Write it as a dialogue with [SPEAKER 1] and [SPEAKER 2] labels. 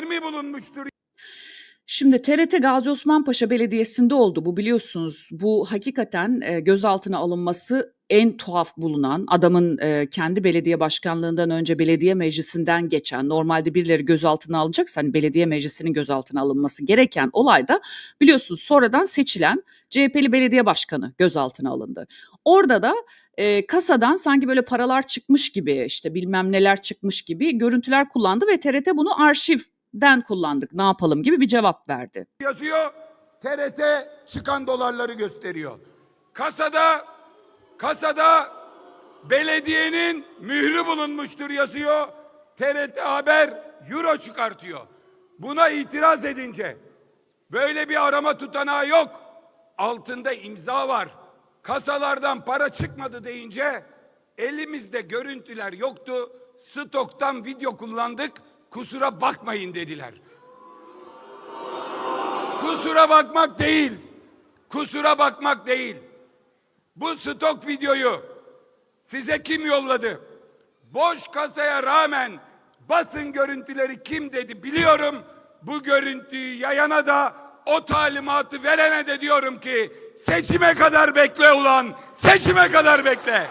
[SPEAKER 1] mermi bulunmuştur.
[SPEAKER 2] Şimdi TRT Gazi Osman Paşa Belediyesi'nde oldu bu biliyorsunuz. Bu hakikaten e, gözaltına alınması en tuhaf bulunan adamın e, kendi belediye başkanlığından önce belediye meclisinden geçen normalde birileri gözaltına alınacaksa hani belediye meclisinin gözaltına alınması gereken olayda biliyorsunuz sonradan seçilen CHP'li belediye başkanı gözaltına alındı. Orada da e, kasadan sanki böyle paralar çıkmış gibi işte bilmem neler çıkmış gibi görüntüler kullandı ve TRT bunu arşivden kullandık ne yapalım gibi bir cevap verdi.
[SPEAKER 1] yazıyor. TRT çıkan dolarları gösteriyor. Kasada kasada belediyenin mührü bulunmuştur yazıyor. TRT Haber euro çıkartıyor. Buna itiraz edince böyle bir arama tutanağı yok. Altında imza var. Kasalardan para çıkmadı deyince elimizde görüntüler yoktu. Stoktan video kullandık. Kusura bakmayın dediler. Kusura bakmak değil. Kusura bakmak değil. Bu stok videoyu size kim yolladı? Boş kasaya rağmen basın görüntüleri kim dedi biliyorum. Bu görüntüyü yayana da o talimatı verene de diyorum ki seçime kadar bekle ulan. Seçime kadar bekle.